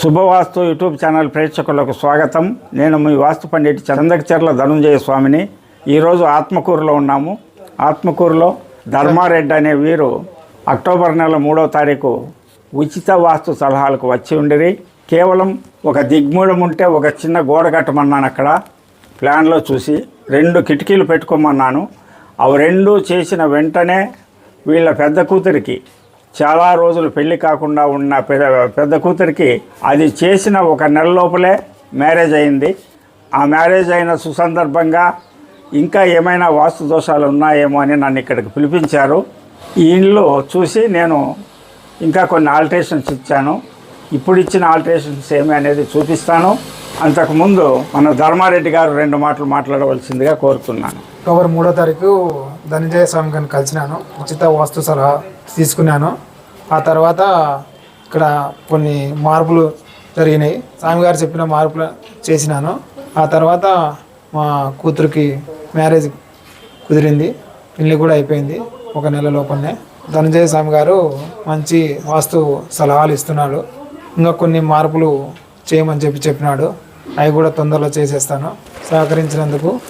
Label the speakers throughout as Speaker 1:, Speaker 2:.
Speaker 1: శుభవాస్తు YouTube channel ప్రేక్షకులకు స్వాగతం. నేను మీ వాస్తు పండిట్ చందకచర్ల ధనుంజయ స్వామిని. ఈరోజు ఆత్మకూరులో ఉన్నాము. ఆత్మకూరులో ధర్మారెడ్డి అనే వీరు అక్టోబర్ నెల మూడో తారీఖు ఉచిత వాస్తు సలహాలకు వచ్చి ఉండిరి. కేవలం ఒక దిగ్మూలం ఉంటే ఒక చిన్న గోడ కట్టమన్నాను అక్కడ. ప్లాన్లో చూసి రెండు కిటికీలు పెట్టుకోమన్నాను. అవి రెండు చేసిన వెంటనే వీళ్ళ పెద్ద కూతురికి చాలా రోజులు పెళ్ళి కాకుండా ఉన్న పెద్ద పెద్ద కూతురికి అది చేసిన ఒక నెల లోపలే మ్యారేజ్ అయింది. ఆ మ్యారేజ్ అయిన సుసందర్భంగా ఇంకా ఏమైనా వాస్తు దోషాలు ఉన్నాయేమో అని నన్ను ఇక్కడికి పిలిపించారు. ఈ ఇల్లు చూసి నేను ఇంకా కొన్ని ఆల్టరేషన్స్ ఇచ్చాను. ఇప్పుడు ఇచ్చిన ఆల్టరేషన్స్ ఏమి అనేది చూపిస్తాను. అంతకుముందు మన ధర్మారెడ్డి గారు రెండు మాటలు మాట్లాడవలసిందిగా కోరుతున్నాను.
Speaker 2: అక్టోబర్ మూడో తారీఖు ధనంజయ స్వామి గారిని కలిసినాను. ఉచిత వాస్తు సలహా తీసుకున్నాను. ఆ తర్వాత ఇక్కడ కొన్ని మార్పులు జరిగినాయి. స్వామి గారు చెప్పిన మార్పులు చేసినాను. ఆ తర్వాత మా కూతురికి మ్యారేజ్ కుదిరింది. పెళ్ళి కూడా అయిపోయింది. ఒక నెల లోపలనే. ధనంజయ స్వామి గారు మంచి వాస్తు సలహాలు ఇస్తున్నాడు. ఇంకా కొన్ని మార్పులు చేయమని చెప్పి చెప్పినాడు. అవి కూడా తొందరలో చేసేస్తాను. సహకరించినందుకు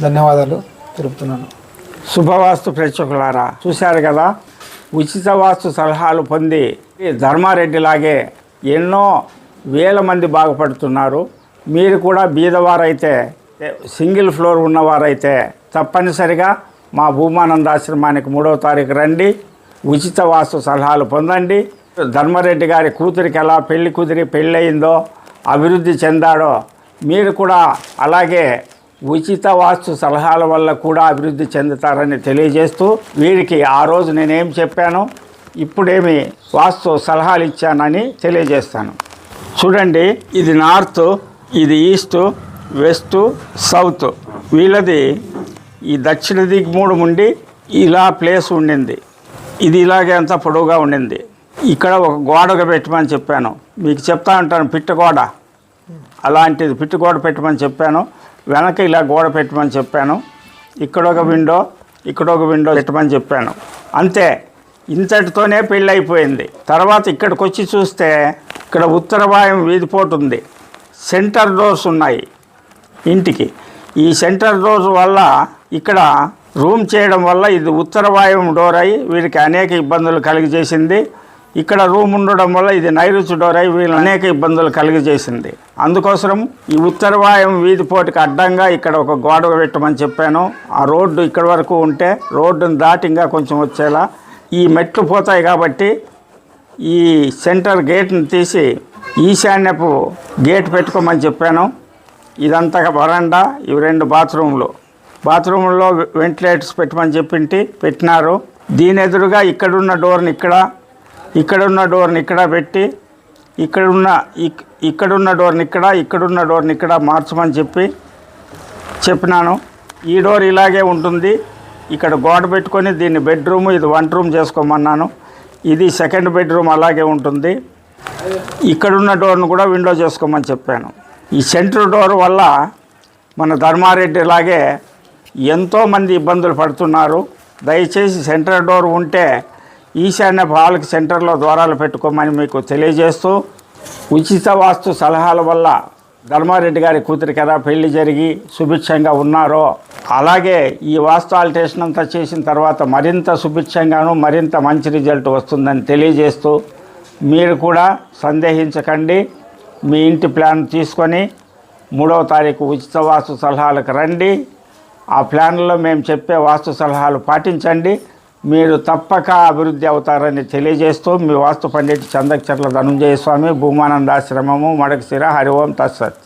Speaker 2: ధన్యవాదాలు తెలుపుతున్నాను.
Speaker 1: శుభవాస్తు ప్రేక్షకులారా చూశారు కదా? ఉచిత వాస్తు సలహాలు పొంది ధర్మారెడ్డిలాగే ఎన్నో వేల మంది బాగుపడుతున్నారు. మీరు కూడా బీదవారైతే సింగిల్ ఫ్లోర్ ఉన్నవారైతే తప్పనిసరిగా మా భూమానందాశ్రమానికి మూడవ తారీఖు రండి. ఉచిత వాస్తు సలహాలు పొందండి. ధర్మారెడ్డి గారి కూతురికి ఎలా పెళ్ళి కూతురి పెళ్ళయిందో అభివృద్ధి చెందాడో మీరు కూడా అలాగే ఉచిత వాస్తు సలహాల వల్ల కూడా అభివృద్ధి చెందుతారని తెలియజేస్తూ వీరికి ఆ రోజు నేనేం చెప్పాను ఇప్పుడేమి వాస్తు సలహాలు ఇచ్చానని తెలియజేస్తాను. చూడండి ఇది నార్త్ ఇది ఈస్ట్ వెస్ట్ సౌత్. వీళ్ళది ఈ దక్షిణ దిగ్మూడు ఉండి ఇలా ప్లేస్ ఉండింది. ఇది ఇలాగే అంత పొడవుగా ఉండింది. ఇక్కడ ఒక గోడగా పెట్టమని చెప్పాను. మీకు చెప్తా ఉంటాను పిట్టగోడ అలాంటిది పిట్టగోడ పెట్టమని చెప్పాను. వెనక ఇలా గోడ పెట్టమని చెప్పాను. ఇక్కడ ఒక విండో ఇక్కడ ఒక విండో పెట్టమని చెప్పాను. అంతే. ఇంతటితోనే పెళ్ళి అయిపోయింది తర్వాత ఇక్కడికి వచ్చి చూస్తే ఇక్కడ ఉత్తర వాయం వీధిపోటు ఉంది. సెంటర్ డోర్స్ ఉన్నాయి ఇంటికి. ఈ సెంటర్ డోర్స్ వల్ల ఇక్కడ రూమ్ చేయడం వల్ల ఇది ఉత్తర వాయువు డోర్ అయి వీరికి అనేక ఇబ్బందులు కలిగజేసింది. ఇక్కడ రూమ్ ఉండడం వల్ల ఇది నైరుతి డోర్ వీళ్ళు అనేక ఇబ్బందులు కలిగజేసింది. అందుకోసం ఈ ఉత్తరవాయం వీధిపోటుకి వీధి పోటీకి అడ్డంగా ఇక్కడ ఒక గోడ పెట్టమని చెప్పాను. ఆ రోడ్డు ఇక్కడ వరకు ఉంటే రోడ్డును దాటి ఇంకా కొంచెం వచ్చేలా ఈ మెట్లు పోతాయి కాబట్టి ఈ సెంటర్ గేట్ని తీసి ఈశాన్యపు గేట్ పెట్టుకోమని చెప్పాను. ఇదంతా వరండా ఇవి రెండు బాత్రూమ్లు. బాత్రూంలో వెంటిలేటర్స్ పెట్టమని చెప్పింటి పెట్టినారు. దీని ఎదురుగా ఇక్కడున్న డోర్ని ఇక్కడ ఇక్కడ ఉన్న డోర్ని ఇక్కడ పెట్టి ఇక్కడున్న ఇక్కడ ఇక్కడున్న డోర్ని ఇక్కడ ఇక్కడున్న డోర్ని ఇక్కడ మార్చమని చెప్పి చెప్పినాను. ఈ డోర్ ఇలాగే ఉంటుంది. ఇక్కడ గోడ పెట్టుకొని దీన్ని బెడ్రూమ్ ఇది వన్ రూమ్ చేసుకోమన్నాను. ఇది సెకండ్ బెడ్రూమ్ అలాగే ఉంటుంది. ఇక్కడున్న డోర్ను కూడా విండో చేసుకోమని చెప్పాను. ఈ సెంటర్ డోర్ వల్ల మన ధర్మారెడ్డి లాగే ఎంతోమంది ఇబ్బందులు పడుతున్నారు. దయచేసి సెంటర్ డోర్ ఉంటే ఈశాన్య హాల్కి సెంటర్లో ద్వారాలు పెట్టుకోమని మీకు తెలియజేస్తూ ఉచిత వాస్తు సలహాల వల్ల ధర్మారెడ్డి గారి కూతురికి ఎలా పెళ్ళి జరిగి సుభిక్షంగా ఉన్నారో అలాగే ఈ వాస్తు ఆల్టేషన్ అంతా చేసిన తర్వాత మరింత సుభిక్షంగాను మరింత మంచి రిజల్ట్ వస్తుందని తెలియజేస్తూ మీరు కూడా సందేహించకండి. మీ ఇంటి ప్లాన్ తీసుకొని మూడవ తారీఖు ఉచిత వాస్తు సలహాలకు రండి. ఆ ప్లాన్లో మేము చెప్పే వాస్తు సలహాలు పాటించండి. మీరు తప్పక అభివృద్ధి అవుతారని తెలియజేస్తూ మీ వాస్తు పండిట్ చందకచర్ల ధనుంజయ స్వామి భూమానందాశ్రమము మడకశిర హరి ఓం తత్సత్.